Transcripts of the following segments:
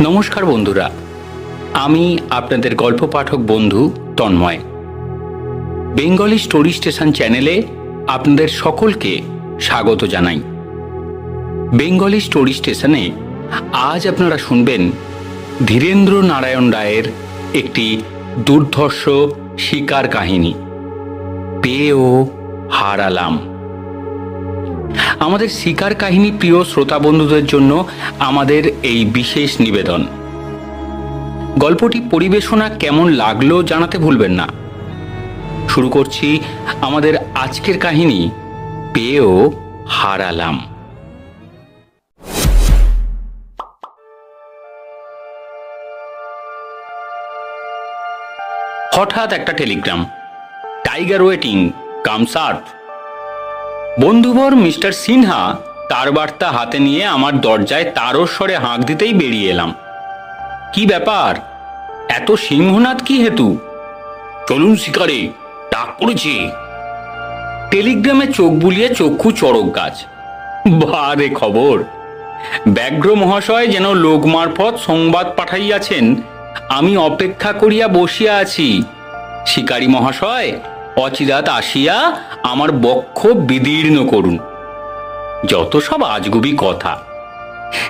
নমস্কার বন্ধুরা, আমি আপনাদের গল্প পাঠক বন্ধু তন্ময়। বেঙ্গলি স্টোরি স্টেশন চ্যানেলে আপনাদের সকলকে স্বাগত জানাই। বেঙ্গলি স্টোরি স্টেশনে আজ আপনারা শুনবেন ধীরেন্দ্র নারায়ণ রায়ের একটি দুর্ধর্ষ শিকার কাহিনী পেয়েও হারালাম। আমাদের শিকার কাহিনী প্রিয় শ্রোতা বন্ধুদের জন্য আমাদের এই বিশেষ নিবেদন। গল্পটি পরিবেশনা কেমন লাগল জানাতে ভুলবেন না। শুরু করছি আমাদের আজকের কাহিনী, পেয়েও হারালাম। হঠাৎ একটা telegram, tiger waiting come serve বন্ধুবর Mister Sinha তার বার্তা হাতে নিয়ে আমার দরজায় তারস্বরে হাঁক দিতেই বেরিয়ে এলাম। কি ব্যাপার? এত সিংহনাথ কি হেতু? চলুন শিকারে, ডাক পড়েছে। টেলিগ্রামে চোখ বুলিয়ে চক্ষু চড়ক গাছ। বারে খবর। ব্যাঘ্র মহাশয় যেন লোক মারফত সংবাদ পাঠাইয়াছেন, আমি অপেক্ষা করিয়া বসিয়া আছি। শিকারী মহাশয় অচিরাত আসিয়া আমার বক্ষ বিদীর্ণ করুন। যত সব আজগুবি কথা,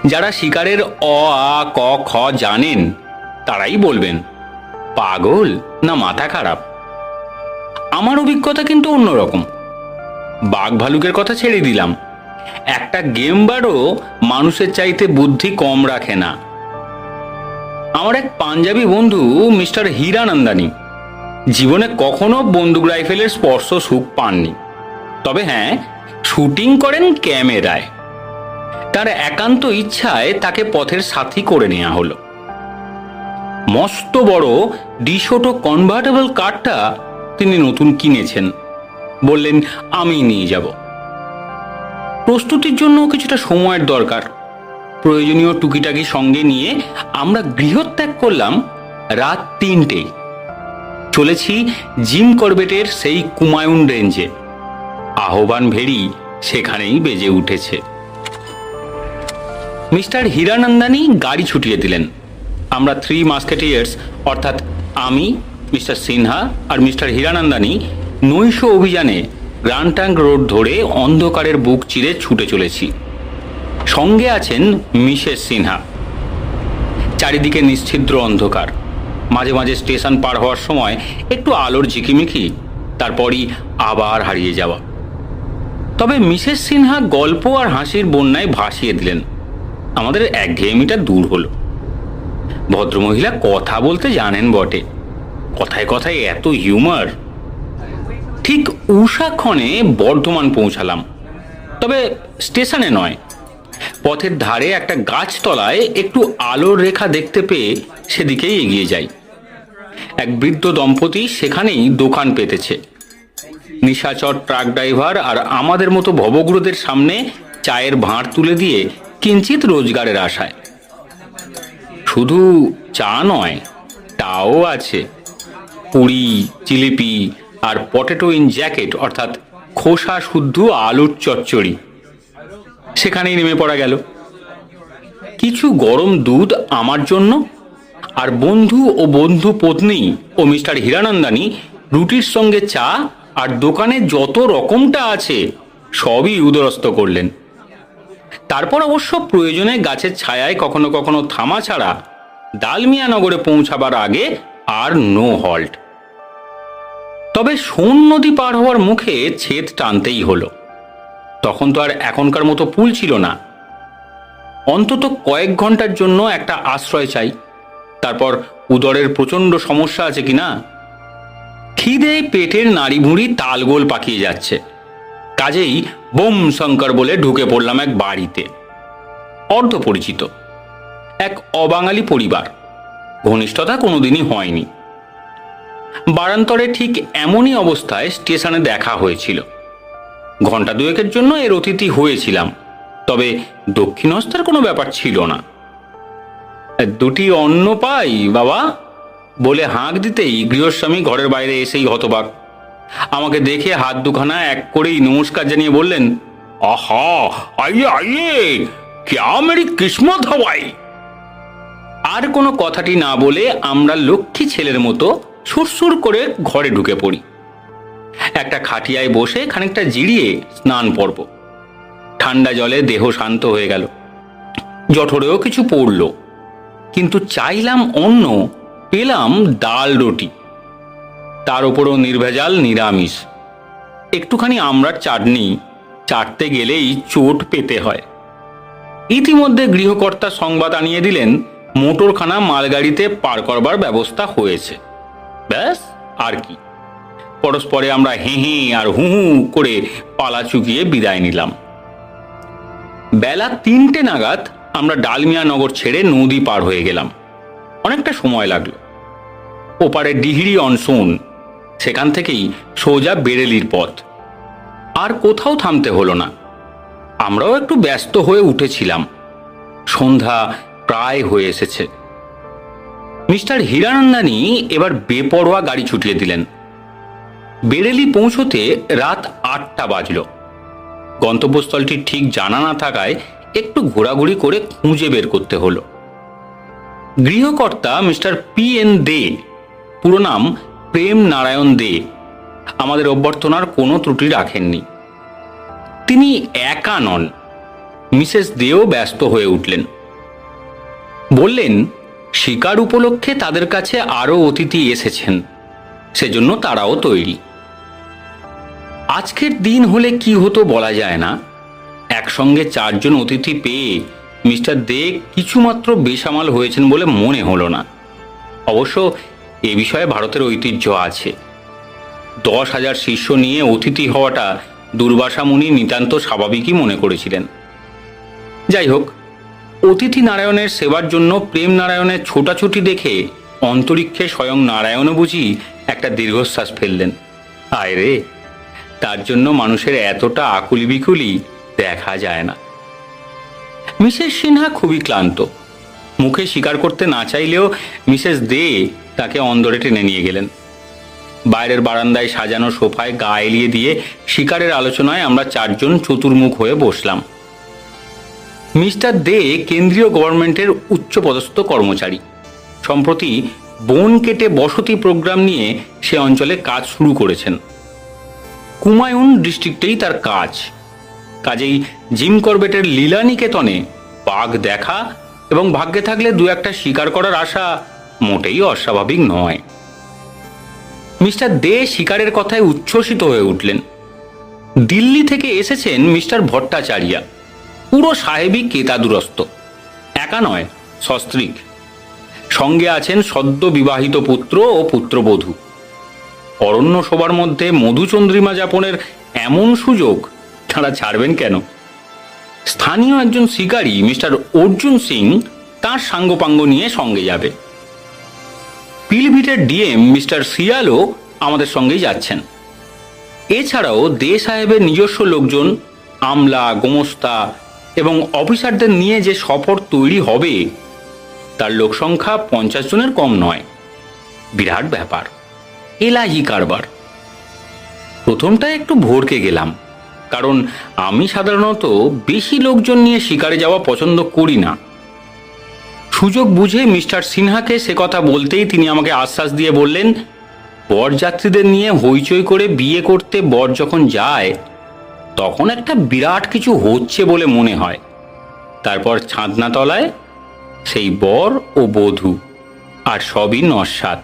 যারা শিকারের অ, আ, ক, খ জানেন, তারাই বলবেন, পাগল না মাথা খারাপ? আমার অভিজ্ঞতা কিন্তু অন্যরকম বাঘ ভালুকের কথা ছেড়ে দিলাম। একটা গেম বারও মানুষের চাইতে বুদ্ধি কম রাখে না। আমার এক পাঞ্জাবি বন্ধু মিস্টার হীরানন্দানী জীবনে কখনো বন্দুক রাইফেলের স্পর্শ সুখ পাননি। তবে হ্যাঁ শুটিং করেন ক্যামেরায়। তার একান্ত ইচ্ছায় তাকে পথের সাথী করে নেওয়া হলো। মস্ত বড় ডিশোটো কনভার্টেবল কারটা তিনি নতুন কিনেছেন। বললেন, আমি নিয়ে যাব। প্রস্তুতির জন্য কিছুটা সময়ের দরকার। প্রয়োজনীয় টুকিটাকি সঙ্গে নিয়ে আমরা গৃহত্যাগ করলাম রাত তিনটে চলেছি জিম করবেটের সেই কুমায়ুন রেঞ্জে। আহ্বান ভেরি সেখানেই বেজে উঠেছে। মিস্টার হীরানন্দানী গাড়ি ছুটিয়ে দিলেন। আমরা থ্রি মাস্কেটিয়ার্স অর্থাৎ আমি, মিস্টার সিনহা আর মিস্টার হীরানন্দানী নৈশ অভিযানে গ্রান্টাং রোড ধরে অন্ধকারের বুক চিরে ছুটে চলেছি। সঙ্গে আছেন মিসেস সিনহা। চারিদিকে নিশ্ছিদ্র অন্ধকার। মাঝে মাঝে স্টেশন পার হওয়ার সময় একটু আলোর ঝিকিমিকি, তারপরই আবার হারিয়ে যাওয়া। তবে মিসেস সিনহা গল্প আর হাসির বন্যায় ভাসিয়ে দিলেন। আমাদের এক একঘেয়েমিটা দূর হলো। ভদ্রমহিলা কথা বলতে জানেন বটে। কথায় কথায় এত হিউমার। ঠিক উষাক্ষণে বর্ধমান পৌঁছালাম। তবে স্টেশনে নয়। পথের ধারে একটা গাছতলায় একটু আলোর রেখা দেখতে পেয়ে সেদিকেই এগিয়ে যাই। এক বৃদ্ধ দম্পতি সেখানেই দোকান পেতেছে। নিশাচর ট্রাক ড্রাইভার আর আমাদের মতো ভবগুরুদের সামনে চায়ের ভাঁড় তুলে দিয়ে কিঞ্চিত রোজগারের আশায়। শুধু চা নয় টাও আছে। পুরি, জিলিপি আর পটেটো ইন জ্যাকেট, অর্থাৎ খোসা শুদ্ধ আলুর চচ্চড়ি। সেখানেই নেমে পড়া গেল। কিছু গরম দুধ আমার জন্য আর বন্ধু ও বন্ধু পত্নী ও মিস্টার হীরানন্দানী রুটির সঙ্গে চা আর দোকানে যত রকমটা আছে, সবই উদরস্ত করলেন। তারপর অবশ্য প্রয়োজনে গাছের ছায়ায় কখনো কখনো থামা ছাড়া ডালমিয়া নগরে পৌঁছাবার আগে আর নো হল্ট। তবে সোন নদী পার হওয়ার মুখে ছেদ টানতেই হলো। তখন তো আর এখনকার মতো পুল ছিল না। অন্তত কয়েক ঘণ্টার জন্য একটা আশ্রয় চাই। তারপর উদরের প্রচণ্ড সমস্যা আছে কি না? খিদে পেটের নাড়ি ভুঁড়ি তালগোল পাকিয়ে যাচ্ছে। কাজেই বোম শঙ্কর বলে ঢুকে পড়লাম এক বাড়িতে। অর্ধ পরিচিত এক অবাঙালি পরিবার। ঘনিষ্ঠতা কোনোদিনই হয়নি। বারান্তরে ঠিক এমনই অবস্থায় স্টেশনে দেখা হয়েছিল। ঘণ্টা দুয়েকের জন্য এর অতিথি হয়েছিলাম। তবে দক্ষিণহস্তের কোনো ব্যাপার ছিল না। দুটি অন্ন পাই, বাবা? বলে হাঁক দিতেই গৃহস্বামী ঘরের বাইরে এসেই হতবাক। আমাকে দেখে হাত দুখানা এক করেই নমস্কার জানিয়ে বললেন, আহা, আইয়ে আইয়ে ক্যা মেরি কিসমত হওয়াই? আর কোনো কথাটি না বলে আমরা লক্ষ্মী ছেলের মতো সুরসুর করে ঘরে ঢুকে পড়ি। একটা খাটিয়ায় বসে খানিকটা জিরিয়ে স্নান পর্ব ঠান্ডা জলে দেহ শান্ত হয়ে গেল। জঠরেও কিছু পড়ল। কিন্তু চাইলাম অন্য পেলাম ডাল রুটি। তার উপরও নির্ভেজাল নিরামিষ। একটুখানি আমরার চাটনি, চাটতে গেলেই চোট পেতে হয়। ইতিমধ্যে গৃহকর্তা সংবাদ আনিয়ে দিলেন, মোটরখানা মালগাড়িতে পার করবার ব্যবস্থা হয়েছে। ব্যাস, আর কি। পরস্পরে আমরা হে হে আর হু হু করে পালা চুকিয়ে বিদায় নিলাম। বেলা তিনটে নাগাদ আমরা ডালমিয়া নগর ছেড়ে নদী পার হয়ে গেলাম। অনেকটা সময় লাগল। ওপারে ডিহিরি অনসুন সেখান থেকেই সোজা বেরেলির পথ। আর কোথাও থামতে হলো না। আমরাও একটু ব্যস্ত হয়ে উঠেছিলাম। সন্ধ্যা প্রায় হয়ে এসেছে। মিস্টার হীরানন্দানি এবার বেপরোয়া গাড়ি ছুটিয়ে দিলেন। বেরেলি পৌঁছতে রাত আটটা বাজল। গন্তব্যস্থলটি ঠিক জানা না থাকায় একটু ঘোরাঘুরি করে খুঁজে বের করতে হলো। গৃহকর্তা মিস্টার পি এন দে, পুরো নাম প্রেম নারায়ণ দে। আমাদের অভ্যর্থনার কোনো ত্রুটি রাখেননি। তিনি একা নন। মিসেস দেও ব্যস্ত হয়ে উঠলেন। বললেন, শিকার উপলক্ষে তাদের কাছে আরও অতিথি এসেছেন। সেজন্য তারাও তৈরি। আজকের দিন হলে কি হতো বলা যায় না। একসঙ্গে চারজন অতিথি পেয়ে মিস্টার দে কিছুমাত্র বেসামাল হয়েছেন বলে মনে হলো না। অবশ্য এ বিষয়ে ভারতের ঐতিহ্য আছে। দশ হাজার শিষ্য নিয়ে অতিথি হওয়াটা দুর্বাসা মুনি নিতান্ত স্বাভাবিকই মনে করেছিলেন। যাই হোক, অতিথি নারায়ণের সেবার জন্য প্রেম নারায়ণের ছোটাছুটি দেখে অন্তরিক্ষে স্বয়ং নারায়ণও বুঝি একটা দীর্ঘশ্বাস ফেললেন। আয় রে তার জন্য মানুষের এতটা আকুলি বিকুলি দেখা যায় না। মিসেস সিনহা খুবই ক্লান্ত। মুখে স্বীকার করতে না চাইলেও মিসেস দে তাকে অন্দরে টেনে নিয়ে গেলেন। বাইরের বারান্দায় সাজানো সোফায় গা এলিয়ে দিয়ে শিকারের আলোচনায় আমরা চারজন চতুর্মুখ হয়ে বসলাম। মিস্টার দে কেন্দ্রীয় গভর্নমেন্টের উচ্চপদস্থ কর্মচারী। সম্প্রতি বন কেটে বসতি প্রোগ্রাম নিয়ে সে অঞ্চলে কাজ শুরু করেছেন। কুমায়ুন ডিস্ট্রিক্টেই তার কাজ। কাজেই জিম করবেটের লীলা নিকেতনে বাঘ দেখা এবং ভাগ্যে থাকলে দু একটা শিকার করার আশা মোটেই অস্বাভাবিক নয়। মিস্টার দে শিকারের কথায় উচ্ছ্বসিত হয়ে উঠলেন। দিল্লি থেকে এসেছেন মিস্টার ভট্টাচার্যা, পুরো সাহেবী কেতাদুরস্ত একা নয়, সস্ত্রীক। সঙ্গে আছেন সদ্য বিবাহিত পুত্র ও পুত্রবধূ। অরণ্য সবার মধ্যে মধুচন্দ্রিমা যাপনের এমন সুযোগ তারা ছাড়বেন কেন? স্থানীয় একজন শিকারী, মিস্টার অর্জুন সিং, তার সাঙ্গপাঙ্গ নিয়ে সঙ্গে যাবে। পিলভিটের ডিএম মিস্টার সিয়ালও আমাদের সঙ্গেই যাচ্ছেন। এছাড়াও দে সাহেবের নিজস্ব লোকজন, আমলা, গোমস্তা এবং অফিসারদের নিয়ে যে সফর তৈরি হবে, তার লোক সংখ্যা পঞ্চাশ জনের কম নয়। বিরাট ব্যাপার। এলাহি কারবার। প্রথমটা একটু ভোরকে গেলাম। কারণ আমি সাধারণত বেশি লোকজন নিয়ে শিকারে যাওয়া পছন্দ করি না। সুযোগ বুঝে মিস্টার সিনহাকে সে কথা বলতেই তিনি আমাকে আশ্বাস দিয়ে বললেন, বরযাত্রীদের নিয়ে হইচই করে বিয়ে করতে বর যখন যায়, তখন একটা বিরাট কিছু হচ্ছে বলে মনে হয়। তারপর ছাদনা তলায় সেই বর ও বধূ, আর সবই নস্বাত।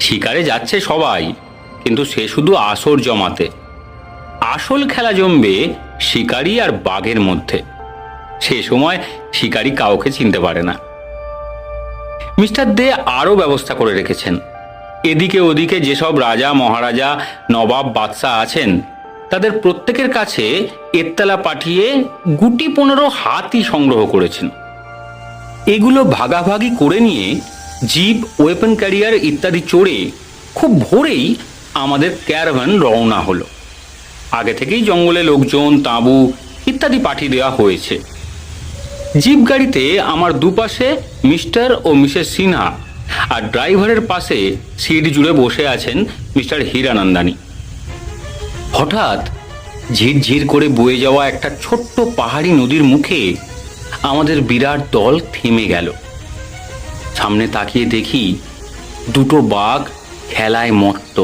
শিকারে যাচ্ছে সবাই, কিন্তু সে শুধু আসর জমাতে। আসল খেলা জমবে শিকারি আর বাঘের মধ্যে। সে সময় শিকারি কাউকে চিনতে পারে না। মিস্টার দে আরও ব্যবস্থা করে রেখেছেন। এদিকে ওদিকে যেসব রাজা, মহারাজা, নবাব, বাদশাহ আছেন, তাদের প্রত্যেকের কাছে এত্তালা পাঠিয়ে গুটি পনেরো হাতি সংগ্রহ করেছেন। এগুলো ভাগাভাগি করে নিয়ে জিপ, ওয়েপন ক্যারিয়ার ইত্যাদি চড়ে খুব ভোরেই আমাদের ক্যারাভান রওনা হলো। আগে থেকেই জঙ্গলে লোকজন, তাঁবু ইত্যাদি পাঠিয়ে দেওয়া হয়েছে। জিপ গাড়িতে আমার দুপাশে মিস্টার ও মিসেস সিনহা আর ড্রাইভারের পাশে সিট জুড়ে বসে আছেন মিস্টার হীরানন্দানী। হঠাৎ ঝিরঝির করে বয়ে যাওয়া একটা ছোট্ট পাহাড়ি নদীর মুখে আমাদের বিরাট দল থেমে গেল। সামনে তাকিয়ে দেখি দুটো বাঘ খেলায় মত্ত,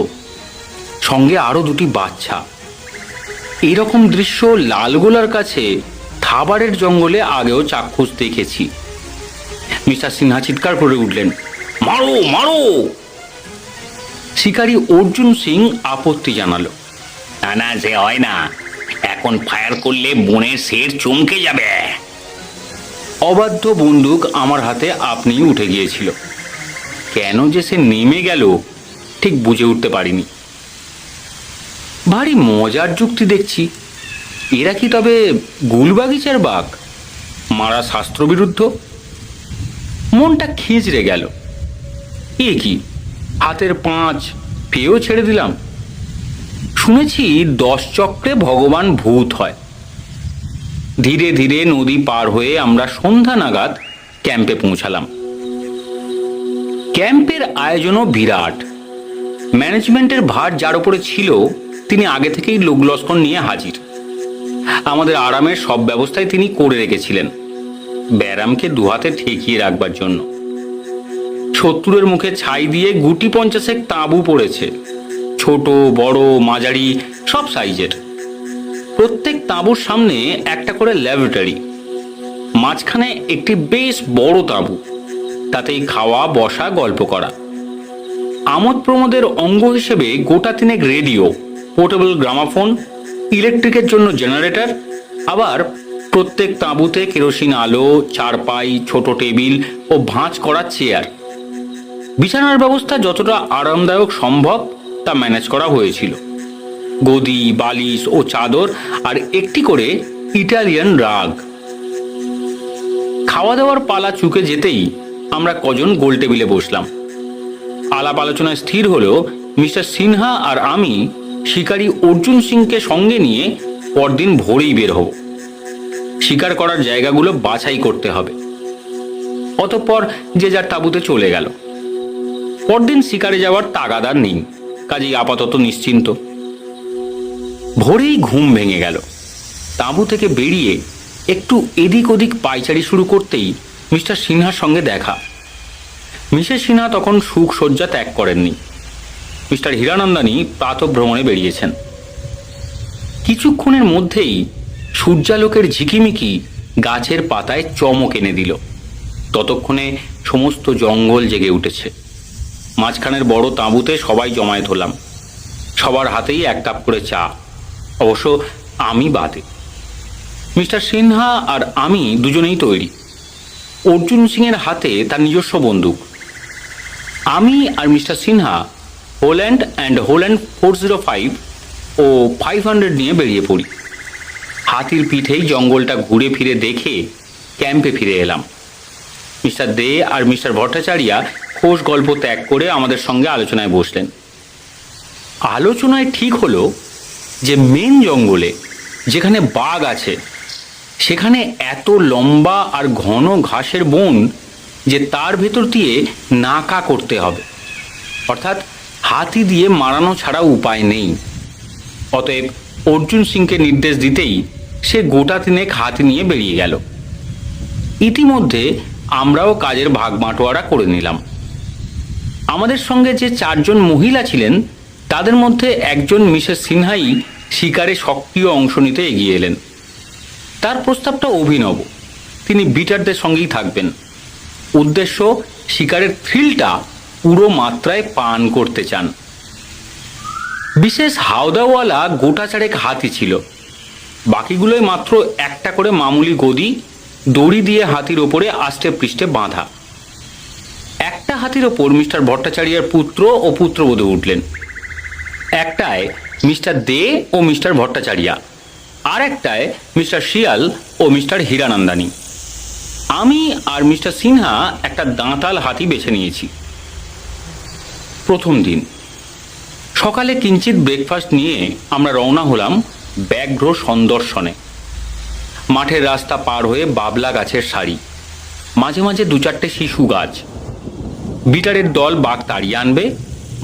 সঙ্গে আরও দুটি বাচ্চা। এরকম দৃশ্য লালগোলার কাছে থাবারের জঙ্গলে আগেও চাক্ষুষ দেখেছি। মিস্টার সিনহা চিৎকার করে উঠলেন, মারো মারো! শিকারী অর্জুন সিং আপত্তি জানালো, না না হয় না। এখন ফায়ার করলে বনের শের চমকে যাবে। অবাধ্য বন্দুক আমার হাতে আপনিই উঠে গিয়েছিল। কেন যে সে নেমে গেল, ঠিক বুঝে উঠতে পারিনি। ভারী মজার যুক্তি দেখছি। এরা কি তবে গুলবাগিচার বাঘ? মারা শাস্ত্রবিরুদ্ধ? মনটা খিঁচড়ে গেল। এ কি? হাতের পাঁচ পেয়েও ছেড়ে দিলাম। শুনেছি দশ চক্রে ভগবান ভূত হয়। ধীরে ধীরে নদী পার হয়ে আমরা সন্ধ্যা নাগাদ ক্যাম্পে পৌঁছালাম। ক্যাম্পের আয়োজনও বিরাট। ম্যানেজমেন্টের ভার যার উপরে ছিল তিনি আগে থেকেই লোক লস্কর নিয়ে হাজির। আমাদের আরামের সব ব্যবস্থাই তিনি করে রেখেছিলেন। ব্যারামকে দুহাতে ঠেকিয়ে রাখবার জন্য। শত্রুরের মুখে ছাই দিয়ে গুটি পঞ্চাশেক তাঁবু পড়েছে। ছোট, বড়, মাঝারি, সব সাইজের। প্রত্যেক তাঁবুর সামনে একটা করে ল্যাবরেটরি। মাঝখানে একটি বেশ বড় তাঁবু। তাতেই খাওয়া, বসা, গল্প করা। আমোদ প্রমোদের অঙ্গ হিসেবে গোটা তিনেক রেডিও পোর্টেবল গ্রামাফোন, ইলেকট্রিকের জন্য জেনারেটর, আবার প্রত্যেক তাঁবুতে কেরোসিন আলো, চারপাই, ছোট টেবিল ও ভাঁজ করা চেয়ার। বিছানার ব্যবস্থা যতটা আরামদায়ক সম্ভব তা ম্যানেজ করা হয়েছিল। গদি, বালিশ ও চাদর আর একটি করে ইটালিয়ান রাগ। খাওয়া দাওয়ার পালা চুকে যেতেই আমরা কজন গোল টেবিলে বসলাম। আলাপ আলোচনায় স্থির হলো মিস্টার সিনহা আর আমি শিকারী অর্জুন সিংকে সঙ্গে নিয়ে পরদিন ভোরেই বের হব। শিকার করার জায়গাগুলো বাছাই করতে হবে। অতঃপর যে যার তাঁবুতে চলে গেল। পরদিন শিকারে যাওয়ার তাগাদার নেই, কাজেই আপাতত নিশ্চিন্ত। ভোরেই ঘুম ভেঙে গেল। তাঁবু থেকে বেরিয়ে একটু এদিক ওদিক পাইচারি শুরু করতেই মিস্টার সিনহার সঙ্গে দেখা। মিসেস সিনহা তখন সুখ শয্যা ত্যাগ করেননি। মিস্টার হীরানন্দানী প্রাতভ্রমণে বেরিয়েছেন। কিছুক্ষণের মধ্যেই সূর্যালোকের ঝিকিমিকি গাছের পাতায় চমক এনে দিল। ততক্ষণে সমস্ত জঙ্গল জেগে উঠেছে। মাঝখানের বড় তাঁবুতে সবাই জমায়েত হলাম। সবার হাতেই এক কাপ করে চা। অবশ্য আমি বাদে। মিস্টার সিনহা আর আমি দুজনেই তৈরি। অর্জুন সিংয়ের হাতে তার নিজস্ব বন্দুক। আমি আর Mister Sinha Holland and Holland four zero five O five hundred নিয়ে বেরিয়ে পড়ি। হাতির পিঠেই জঙ্গলটা ঘুরে ফিরে দেখে ক্যাম্পে ফিরে এলাম। মিস্টার দে আর মিস্টার ভট্টাচার্যা খোশ গল্প ত্যাগ করে আমাদের সঙ্গে আলোচনায় বসলেন। আলোচনায় ঠিক হলো যে মেন জঙ্গলে যেখানে বাঘ আছে, সেখানে এত লম্বা আর ঘন ঘাসের বন যে তার ভেতর দিয়ে নাকা করতে হবে। অর্থাৎ হাতি দিয়ে মারানো ছাড়া উপায় নেই। অতএব অর্জুন সিংকে নির্দেশ দিতেই সে গোটা তিনেক হাতি নিয়ে বেরিয়ে গেল। ইতিমধ্যে আমরাও কাজের ভাগ বাঁটোয়ারা করে নিলাম। আমাদের সঙ্গে যে চারজন মহিলা ছিলেন, তাদের মধ্যে একজন মিসেস সিনহাই শিকারে সক্রিয় অংশ নিতে এগিয়ে এলেন। তার প্রস্তাবটা অভিনব। তিনি বিটারদের সঙ্গেই থাকবেন। উদ্দেশ্য, শিকারের থ্রিলটা পুরো মাত্রায় পান করতে চান। বিশেষ হাওদাওয়ালা গোটা চারেক হাতি ছিল। বাকিগুলোই মাত্র একটা করে মামুলি গদি, দড়ি দিয়ে হাতির ওপরে আষ্টে পৃষ্ঠে বাঁধা। একটা হাতির ওপর মিস্টার ভট্টাচার্যের পুত্র ও পুত্রবধূ উঠলেন। একটায় মিস্টার দে ও মিস্টার ভট্টাচার্যা আর একটায় মিস্টার শিয়াল ও মিস্টার হীরানন্দানী। আমি আর মিস্টার সিনহা একটা দাঁতাল হাতি বেছে নিয়েছি। প্রথম দিন। সকালে কিঞ্চিত ব্রেকফাস্ট নিয়ে আমরা রওনা হলাম ব্যাঘ্র সন্দর্শনে। মাঠের রাস্তা পার হয়ে বাবলা গাছের সারি। মাঝে মাঝে দু চারটে শিশু গাছ। বিটারের দল বাঘ তাড়িয়ে আনবে,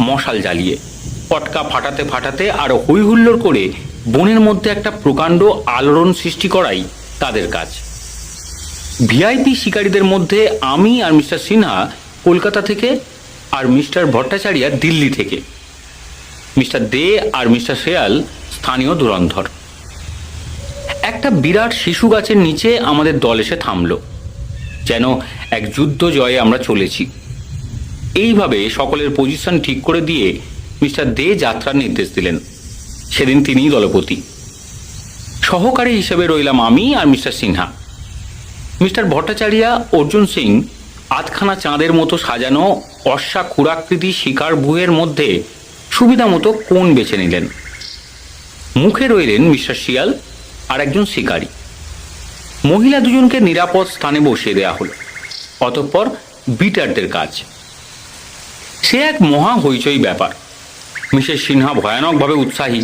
মশাল জ্বালিয়ে। পটকা ফাটাতে ফাটাতে আর হই হুল্লোড় করে বনের মধ্যে একটা প্রকাণ্ড আলোড়ন সৃষ্টি করাই তাদের কাজ। ভিআইপি শিকারীদের মধ্যে আমি আর মিস্টার সিনহা কলকাতা থেকে আর মিস্টার ভট্টাচার্যা দিল্লি থেকে। মিস্টার দে আর মিস্টার শেয়াল স্থানীয় ধুরন্ধর। একটা বিরাট শিশু গাছের নিচে আমাদের দল এসে থামল। যেন এক যুদ্ধ জয়ে আমরা চলেছি। এইভাবে সকলের পজিশন ঠিক করে দিয়ে মিস্টার দে যাত্রার নির্দেশ দিলেন। সেদিন তিনিই দলপতি। সহকারী হিসেবে রইলাম আমি আর মিস্টার সিনহা। মিস্টার ভট্টাচার্যা, অর্জুন সিং আধখানা চাঁদের মতো সাজানো অশ্বা খুরাকৃতি শিকার ভুয়ের মধ্যে সুবিধা মতো কোণ বেছে নিলেন? মুখে রইলেন মিস্টার শিয়াল আর একজন শিকারী। মহিলা দুজনকে নিরাপদ স্থানে বসিয়ে দেয়া হলো, অতঃপর বিটারদের কাজ। সে এক মহা হইচই ব্যাপার। মিসেস সিনহা ভয়ানকভাবে উৎসাহী,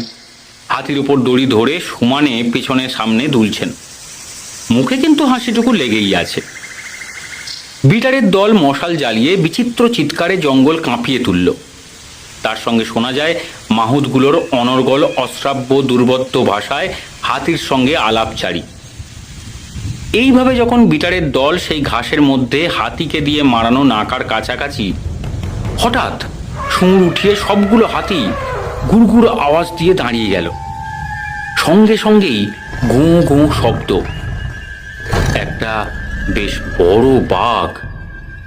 হাতির উপর দড়ি ধরে সমানে, পেছনে, সামনে দুলছেন। মুখে কিন্তু হাসিটুকু লেগেই আছে। বিটারের দল মশাল জ্বালিয়ে বিচিত্র চিৎকারে জঙ্গল কাঁপিয়ে তুলল। তার সঙ্গে শোনা যায় মাহুদগুলোর অনর্গল, অশ্রাব্য, দুর্বত্ত ভাষায় হাতির সঙ্গে আলাপচারী। এইভাবে যখন বিটারের দল সেই ঘাসের মধ্যে হাতিকে দিয়ে মারানো নাকার কাছাকাছি, হঠাৎ সুর উঠিয়ে সবগুলো হাতি গুড়গুড় আওয়াজ দিয়ে দাঁড়িয়ে গেল। সঙ্গে সঙ্গেই গোঁ গোঁ শব্দ। একটা বেশ বড় বাঘ।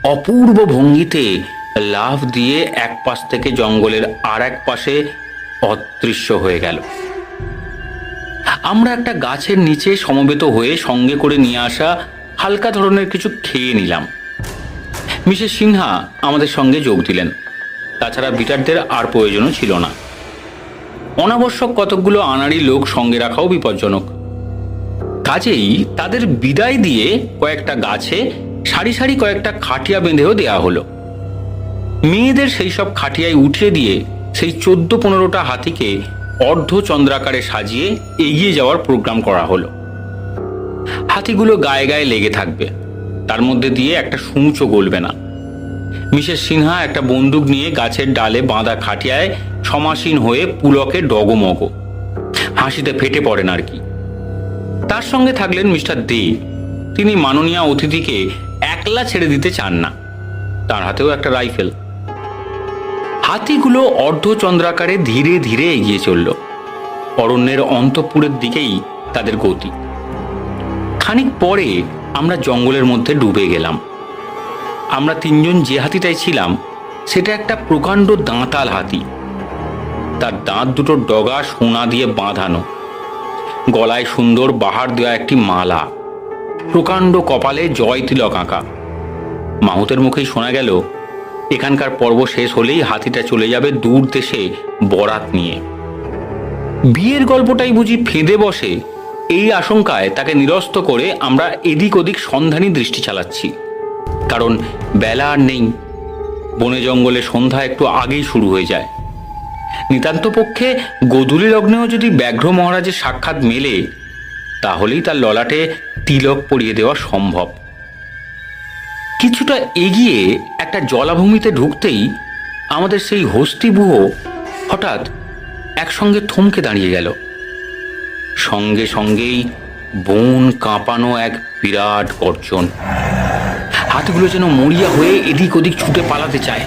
অপূর্ব ভঙ্গিতে লাফ দিয়ে এক পাশ থেকে জঙ্গলের আর এক পাশে অদৃশ্য হয়ে গেল। আমরা একটা গাছের নিচে সমবেত হয়ে সঙ্গে করে নিয়ে আসা হালকা ধরনের কিছু খেয়ে নিলাম। মিসেস সিনহা আমাদের সঙ্গে যোগ দিলেন। তাছাড়া বিটারদের আর প্রয়োজনও ছিল না। অনাবশ্যক কতকগুলো আনাড়ি লোক সঙ্গে রাখাও বিপজ্জনক। কাজেই তাদের বিদায় দিয়ে কয়েকটা গাছে সারি সারি কয়েকটা খাটিয়া বেঁধেও দেয়া হলো। মেয়েদের সেই সব খাটিয়ায় উঠিয়ে দিয়ে সেই চোদ্দ পনেরোটা হাতিকে অর্ধ চন্দ্রাকারে সাজিয়ে এগিয়ে যাওয়ার প্রোগ্রাম করা হলো। হাতিগুলো গায়ে গায়ে লেগে থাকবে, তার মধ্যে দিয়ে একটা সূঁচও গলবে না। মিসেস সিনহা একটা বন্দুক নিয়ে গাছের ডালে বাঁধা খাটিয়ায় সমাসীন হয়ে পুলকে ডগমগ। হাসিতে ফেটে পড়েন আর কি। তার সঙ্গে থাকলেন মিস্টার দে তিনি মাননীয় অতিথিকে একলা ছেড়ে দিতে চান না। তার হাতেও একটা রাইফেল। হাতিগুলো অর্ধচন্দ্রাকারে ধীরে ধীরে এগিয়ে চলল। অরণ্যের অন্তপুরের দিকেই তাদের গতি। খানিক পরে আমরা জঙ্গলের মধ্যে ডুবে গেলাম। আমরা তিনজন যে হাতিটাই ছিলাম, সেটা একটা প্রকাণ্ড দাঁতাল হাতি। তার দাঁত দুটো ডগা সোনা দিয়ে বাঁধানো। গলায় সুন্দর বাহার দেওয়া একটি মালা। প্রকাণ্ড কপালে জয় তিলক আঁকা। মাহুতের মুখেই শোনা গেল, এখানকার পর্ব শেষ হলেই হাতিটা চলে যাবে দূর দেশে বরাত নিয়ে। বিয়ের গল্পটাই বুঝি ফেঁদে বসে, এই আশঙ্কায় তাকে নিরস্ত করে আমরা এদিক ওদিক সন্ধানী দৃষ্টি চালাচ্ছি। কারণ বেলা আর নেই, বনে জঙ্গলে সন্ধ্যা একটু আগেই শুরু হয়ে যায়। নিতান্ত পক্ষে গোধূলি লগ্নেও যদি ব্যাঘ্র মহারাজের সাক্ষাৎ মেলে, তাহলেই তার ললাটে তিলক পরিয়ে দেওয়া সম্ভব। কিছুটা এগিয়ে একটা জলাভূমিতে ঢুকতেই আমাদের সেই হস্তিবুহ হঠাৎ একসঙ্গে থমকে দাঁড়িয়ে গেল। সঙ্গে সঙ্গেই বন কাঁপানো এক বিরাট গর্জন। হাতগুলো যেন মরিয়া হয়ে এদিক ওদিক ছুটে পালাতে চায়।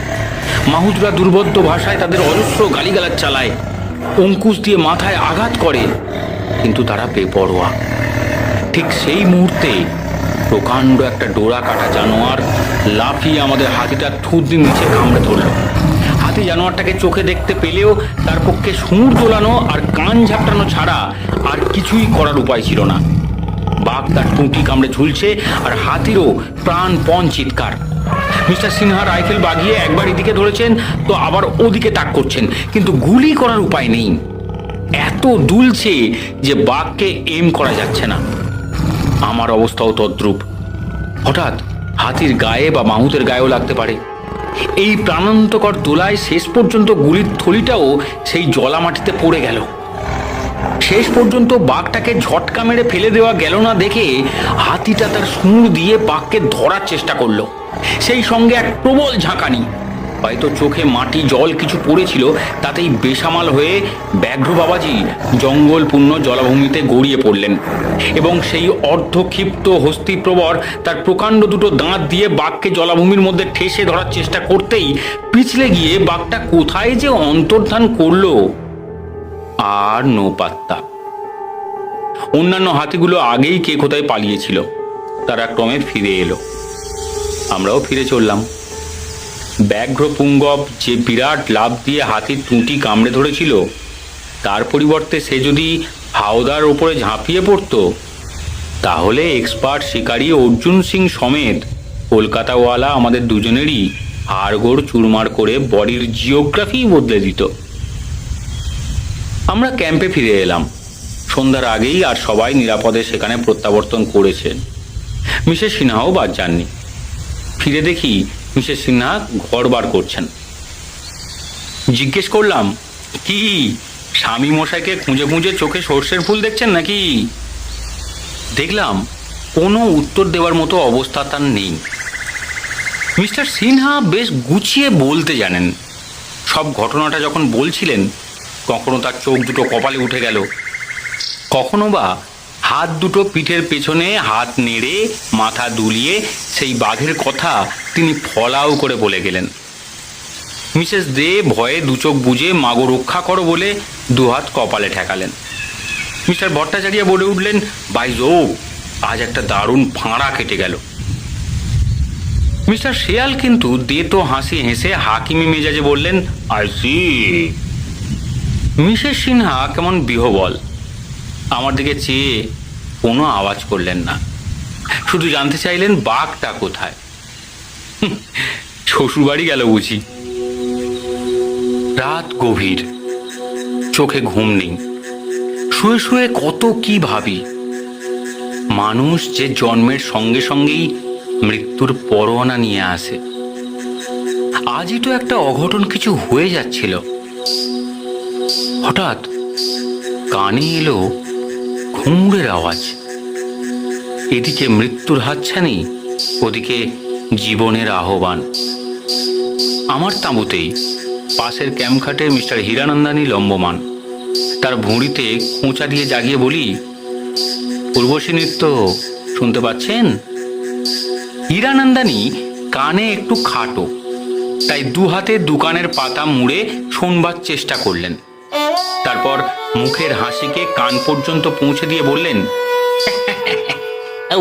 মাহুদরা দুর্বোধ্য ভাষায় তাদের অজস্র গালিগালাজ চালায়। অঙ্কুশ দিয়ে মাথায় আঘাত করে। কিন্তু তারা বেপরোয়া। ঠিক সেই মুহূর্তে প্রকাণ্ড একটা ডোরা কাটা জানোয়ার লাফিয়ে আমাদের হাতিটার থুতনি নিচে কামড়ে ধরল। হাতি জানোয়ারটাকে চোখে দেখতে পেলেও তার পক্ষে সুর দোলানো আর কান ঝাপটানো ছাড়া আর কিছুই করার উপায় ছিল না। বাঘ তার টুঁটি কামড়ে ঝুলছে আর হাতিরও প্রাণপণ চিৎকার। মিস্টার সিনহা রাইফেল বাগিয়ে একবার এদিকে ধরেছেন, তো আবার ওদিকে তাক করছেন। কিন্তু গুলি করার উপায় নেই। এত দুলছে যে বাঘকে এম করা যাচ্ছে না। আমার অবস্থাও তদ্রূপ। হঠাৎ হাতির গায়ে বা মাহুতের গায়েও লাগতে পারে। এই প্রাণান্তকর দোলায় শেষ পর্যন্ত গুলির থলিটাও সেই জলা মাটিতে পড়ে গেল। শেষ পর্যন্ত বাঘটাকে ঝটকা মেরে ফেলে দেওয়া গেল না দেখে হাতিটা তার সুর দিয়ে বাঘকে ধরার চেষ্টা করল। সেই সঙ্গে এক প্রবল ঝাঁকানি। হয়তো চোখে মাটি, জল কিছু পড়েছিল, তাতেই বেসামাল হয়ে ব্যাঘ্র বাবাজি জঙ্গলপূর্ণ জলাভূমিতে গড়িয়ে পড়লেন এবং সেই অর্ধক্ষিপ্ত হস্তিপ্রবর তার প্রকাণ্ড দুটো দাঁত দিয়ে বাঘকে জলাভূমির মধ্যে ঠেসে ধরার চেষ্টা করতেই পিছলে গিয়ে বাঘটা কোথায় যে অন্তর্ধান করল আর নো পাত্তা। অন্যান্য হাতিগুলো আগেই কে কোথায় পালিয়েছিল, তারা ক্রমে ফিরে এলো। আমরাও ফিরে চললাম। ব্যাঘ্র পুঙ্গব যে বিরাট লাভ দিয়ে হাতির টুঁটি কামড়ে ধরেছিল, তার পরিবর্তে সে যদি হাওদার ওপরে ঝাঁপিয়ে পড়তো, তাহলে এক্সপার্ট শিকারী অর্জুন সিং সমেত কলকাতাওয়ালা আমাদের দুজনেরই হাড়গোড় চুরমার করে বডির জিওগ্রাফি বদলে দিত। আমরা ক্যাম্পে ফিরে এলাম। সন্ধ্যার আগেই আর সবাই নিরাপদে সেখানে প্রত্যাবর্তন করেছেন। মিসেস সিনহাও বাদ যাননি। ফিরে দেখি মিসেস সিনহা ঘর বার করছেন। জিজ্ঞেস করলাম, কি, স্বামী মশাইকে খুঁজে খুঁজে চোখে সর্ষের ফুল দেখছেন নাকি? দেখলাম, কোনো উত্তর দেওয়ার মতো অবস্থা তার নেই। মিস্টার সিনহা বেশ গুছিয়ে বলতে জানেন। সব ঘটনাটা যখন বলছিলেন কখনো তার চোখ দুটো কপালে উঠে গেল। কখনো বা হাত দুটো পিঠের পেছনে হাত নেড়ে, মাথা দুলিয়ে সেই বাঘের কথা তিনি ফলাও করে বলে গেলেন। মিসেস দে ভয়ে দুচোখ বুঝে মাগো রক্ষা করো বলে দুহাত কপালে ঠেকালেন। মিস্টার ভট্টাচার্য বলে উঠলেন বাইজো আজ একটা দারুণ ফাঁড়া কেটে গেল। মিস্টার শেয়াল কিন্তু দে তো হাসি হেসে হাকিমি মেজাজে বললেন, আই সি। মিসেস সিনহা কেমন বিহবল। আমার দিকে চেয়ে কোনো আওয়াজ করলেন না। শুধু জানতে চাইলেন বাঘটা কোথায়। শ্বশুরবাড়ি গেল বুঝি। রাত গভীর, চোখে ঘুম নেই। শুয়ে শুয়ে কত কি ভাবি। মানুষ যে জন্মের সঙ্গে সঙ্গেই মৃত্যুর পরোয়ানা নিয়ে আসে। আজই তো একটা অঘটন কিছু হয়ে যাচ্ছিল। হঠাৎ কানে এলো ঘুঙুরের আওয়াজ। এদিকে মৃত্যুর হাতছানি, ওদিকে জীবনের আহ্বান। আমার তাঁবুতেই পাশের ক্যাম্পখাটে মিস্টার হীরানন্দানী লম্বমান। তার ভুঁড়িতে খোঁচা দিয়ে জাগিয়ে বলি পূর্বশী নৃত্য শুনতে পাচ্ছেন? হীরানন্দানী কানে একটু খাটো, তাই দু হাতে দোকানের পাতা মুড়ে শোনবার চেষ্টা করলেন। তারপর মুখের হাসিকে কান পর্যন্ত পৌঁছে দিয়ে বললেন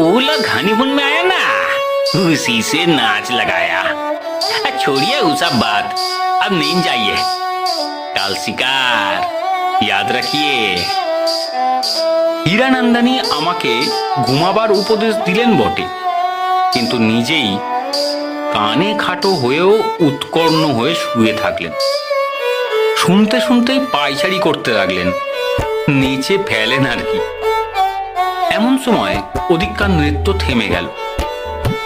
वो लोग हनीमून में आया ना उसी से नाच लगाया आ, छोड़िए वो सब बात अब नींद जाइए कल शिकार याद रखिए হীরানন্দানী আমাকে ঘুমাবার উপদেশ দিলেন বটে কিন্তু নিজেই কানে খাটো হয়েও উৎকর্ণ হয়ে শুয়ে থাকলেন শুনতে শুনতেই পায়চারি করতে লাগলেন। নিচে ফেলেন আর কি। এমন সময় ওদিককার নৃত্য থেমে গেল।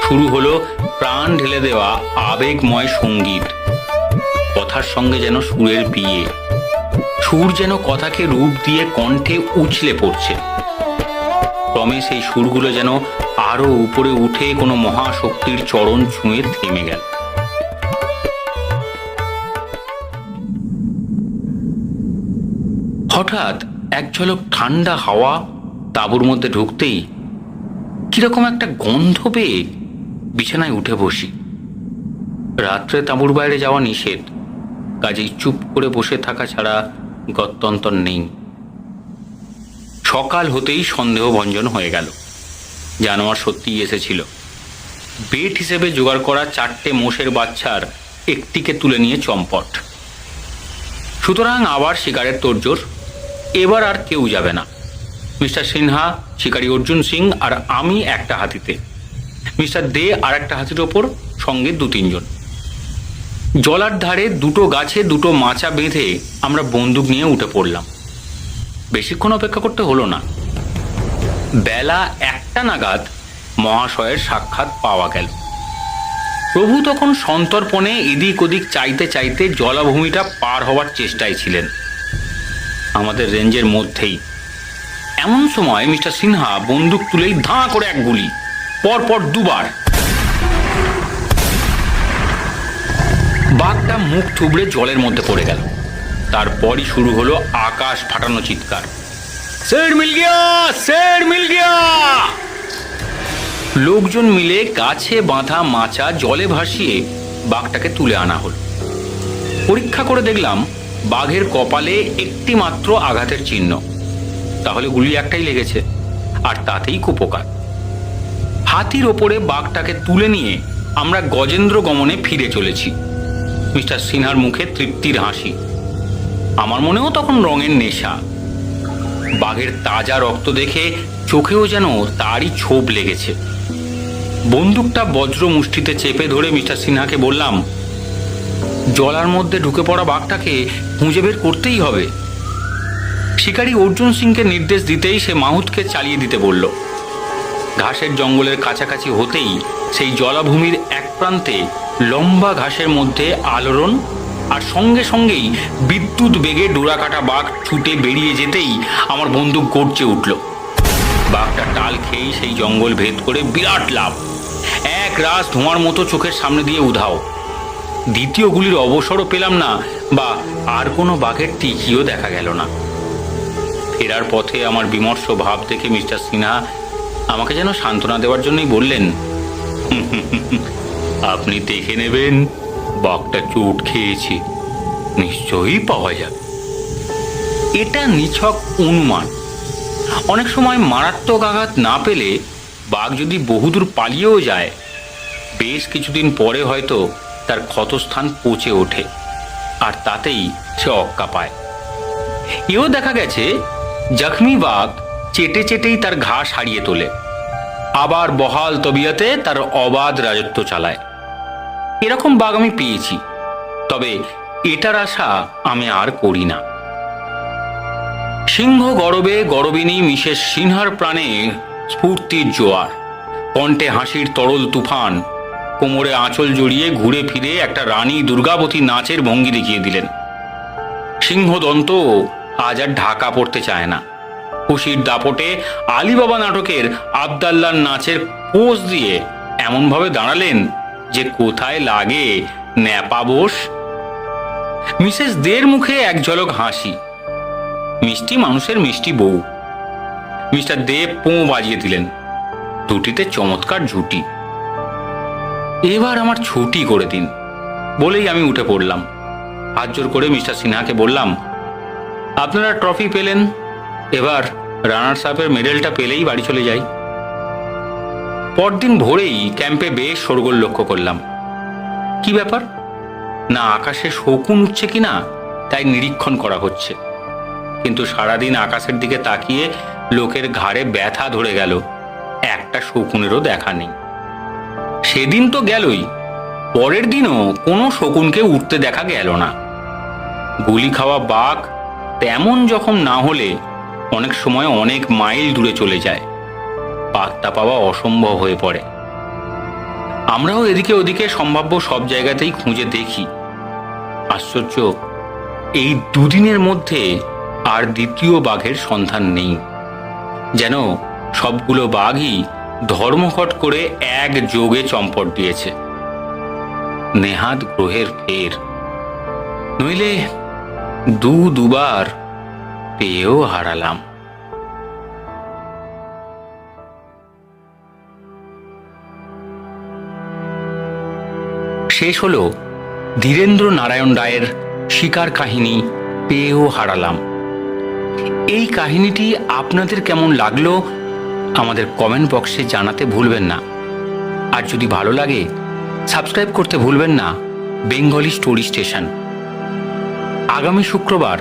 শুরু হলো প্রাণ ঢেলে দেওয়া আবেগময় সংগীত। কথার সঙ্গে যেন সুরের বিয়ে। সুর যেন কথাকে রূপ দিয়ে কণ্ঠে উছলে পড়ছে। ক্রমে সেই সুরগুলো যেন আরও উপরে উঠে কোনো মহাশক্তির চরণ ছুঁয়ে থেমে গেল। এক ঝলক ঠান্ডা হাওয়া তাঁবুর মধ্যে ঢুকতেই কীরকম একটা গন্ধ পেয়ে বিছানায় উঠে বসি। রাত্রে তাঁবুর বাইরে যাওয়া নিষেধ। কাজেই চুপ করে বসে থাকা ছাড়া গত্যন্তর নেই। সকাল হতেই সন্দেহ ভঞ্জন হয়ে গেল। জানোয়ার সত্যিই এসেছিল। বেট হিসেবে জোগাড় করা চারটে মোষের বাচ্চার একটিকে তুলে নিয়ে চম্পট। সুতরাং আবার শিকারের তোড়জোড় এবার আর কেউ যাবে না। মিস্টার সিনহা, শিকারী অর্জুন সিং আর আমি একটা হাতিতে। মিস্টার দে আর একটা হাতির ওপর, সঙ্গে দু তিনজন। জলার ধারে দুটো গাছে দুটো মাচা বেঁধে আমরা বন্দুক নিয়ে উঠে পড়লাম। বেশিক্ষণ অপেক্ষা করতে হলো না। বেলা একটা নাগাদ মহাশয়ের সাক্ষাৎ পাওয়া গেল। প্রভু তখন সন্তর্পণে এদিক ওদিক চাইতে চাইতে জলাভূমিটা পার হওয়ার চেষ্টায় ছিলেন। আমাদের রেঞ্জের মধ্যেই। এমন সময় মিস্টার সিনহা বন্দুক তুলেই ধাঁ করে এক গুলি পরপর দুবার। বাঘটা মুখ থুবড়ে জলের মধ্যে পড়ে গেল। তারপরই শুরু হলো আকাশ ফাটানো চিৎকার। শের মিল গিয়া শের মিল গিয়া! লোকজন মিলে গাছে বাঁধা মাচা জলে ভাসিয়ে বাঘটাকে তুলে আনা হল। পরীক্ষা করে দেখলাম বাঘের কপালে একটি মাত্র আঘাতের চিহ্ন। তাহলে গুলি একটাই লেগেছে, আর তাতেই কুপকার। হাতির ওপরে বাঘটাকে তুলে নিয়ে আমরা গজেন্দ্র গমনে ফিরে চলেছি। মিস্টার সিনহার মুখে তৃপ্তির হাসি। আমার মনেও তখন রঙের নেশা। বাঘের তাজা রক্ত দেখে চোখেও যেন তারই ছোপ লেগেছে। বন্দুকটা বজ্র মুষ্টিতে চেপে ধরে মিস্টার সিনহাকে বললাম জলার মধ্যে ঢুকে পড়া বাঘটাকে খুঁজে বের করতেই হবে। শিকারী অর্জুন সিংকে নির্দেশ দিতেই সে মাহুতকে চালিয়ে দিতে বলল। ঘাসের জঙ্গলের কাছাকাছি হতেই সেই জলাভূমির এক প্রান্তে লম্বা ঘাসের মধ্যে আলোড়ন আর সঙ্গে সঙ্গেই বিদ্যুৎ বেগে ডোরাকাটা বাঘ ছুটে বেরিয়ে যেতেই আমার বন্দুক গড়চে উঠল। বাঘটা টাল খেয়েই সেই জঙ্গল ভেদ করে বিরাট লাভ। এক রাস ধোঁয়ার মতো চোখের সামনে দিয়ে উধাও। দ্বিতীয় গুলির অবসরও পেলাম না বা আর কোনো বাঘের টিকিও দেখা গেল না ফেরার পথে আমার বিমর্ষ ভাব দেখে মিস্টার সিনহা আমাকে যেন সান্ত্বনা দেওয়ার জন্যই বললেন আপনি দেখে নেবেন বাঘটা চোট খেয়েছে নিশ্চয়ই পাওয়া যাবে এটা নিছক অনুমান অনেক সময় মারাত্মক আঘাত না পেলে বাঘ যদি বহুদূর পালিয়েও যায় বেশ কিছুদিন পরে হয়তো তার ক্ষতস্থান পচে ওঠে, আর তাতেই সে অক্কা পায়। এও দেখা গেছে জখমি বাঘ চেটে চেটেই তার ঘাস হারিয়ে তোলে। আবার বহাল তবিয়াতে তার অবাধ রাজত্ব চালায়। এরকম বাঘ আমি পেয়েছি, তবে এটার আশা আমি আর করি না। সিংহ গরবে গরবিনী মিসেস সিনহার প্রাণে স্ফূর্তির জোয়ার, কণ্ঠে হাসির তরল তুফান কোমরে আঁচল জড়িয়ে ঘুরে ফিরে একটা রানী দুর্গাবতী নাচের ভঙ্গি দেখিয়ে দিলেন। সিংহদন্ত আজ আর ঢাকা পড়তে চায় না। খুশির দাপটে আলিবাবা নাটকের আবদাল্লার নাচের পোজ দিয়ে এমনভাবে দাঁড়ালেন যে কোথায় লাগে ন্যাপা বোস। মিসেস দের মুখে এক ঝলক হাসি। মিষ্টি মানুষের মিষ্টি বউ। মিস্টার দেব পোঁ বাজিয়ে দিলেন। দুটিতে চমৎকার জুটি এবার আমার ছুটি করে দিন। বলেই আমি উঠে পড়লাম। হাত জোর করে মিস্টার সিনহাকে বললাম, আপনারা ট্রফি পেলেন, এবার রানার্স আপের মেডেলটা পেলেই বাড়ি চলে যাই। পরদিন ভোরেই ক্যাম্পে বেশ সরগোল লক্ষ্য করলাম। কি ব্যাপার? না আকাশে শকুন উঠছে কি না? তাই নিরীক্ষণ করা হচ্ছে। কিন্তু সারাদিন আকাশের দিকে তাকিয়ে লোকের ঘাড়ে ব্যথা ধরে গেল। একটা শকুনেরও দেখা নেই। সেদিন তো গেলই। পরের দিনও কোনো শকুনকে উঠতে দেখা গেল না। গুলি খাওয়া বাঘ তেমন যখন না হলে অনেক সময় অনেক মাইল দূরে চলে যায়। পাত্তা পাওয়া অসম্ভব হয়ে পড়ে। আমরাও এদিকে ওদিকে সম্ভাব্য সব জায়গাতেই খুঁজে দেখি। আশ্চর্য, এই দুদিনের মধ্যে আর দ্বিতীয় বাঘের সন্ধান নেই। যেন সবগুলো বাঘই ধর্মঘট করে এক যোগে চম্পট দিয়েছে। নেহাত গ্রহের ফের। নইলে দু দুবার পেয়েও হারালাম। শেষ হলো ধীরেন্দ্র নারায়ণ রায়ের শিকার কাহিনী, পেয়েও হারালাম। এই কাহিনীটি আপনাদের কেমন লাগল আমাদের কমেন্ট বক্সে জানাতে ভুলবেন না। আর যদি ভালো লাগে সাবস্ক্রাইব করতে ভুলবেন না। বেঙ্গলি স্টোরি স্টেশন আগামী শুক্রবার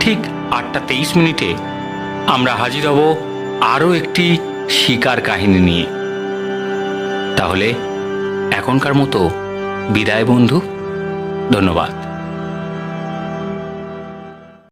ঠিক আটটা তেইশ মিনিটে আমরা হাজির হব আরও একটি শিকার কাহিনী নিয়ে। তাহলে এখনকার মতো বিদায় বন্ধু, ধন্যবাদ।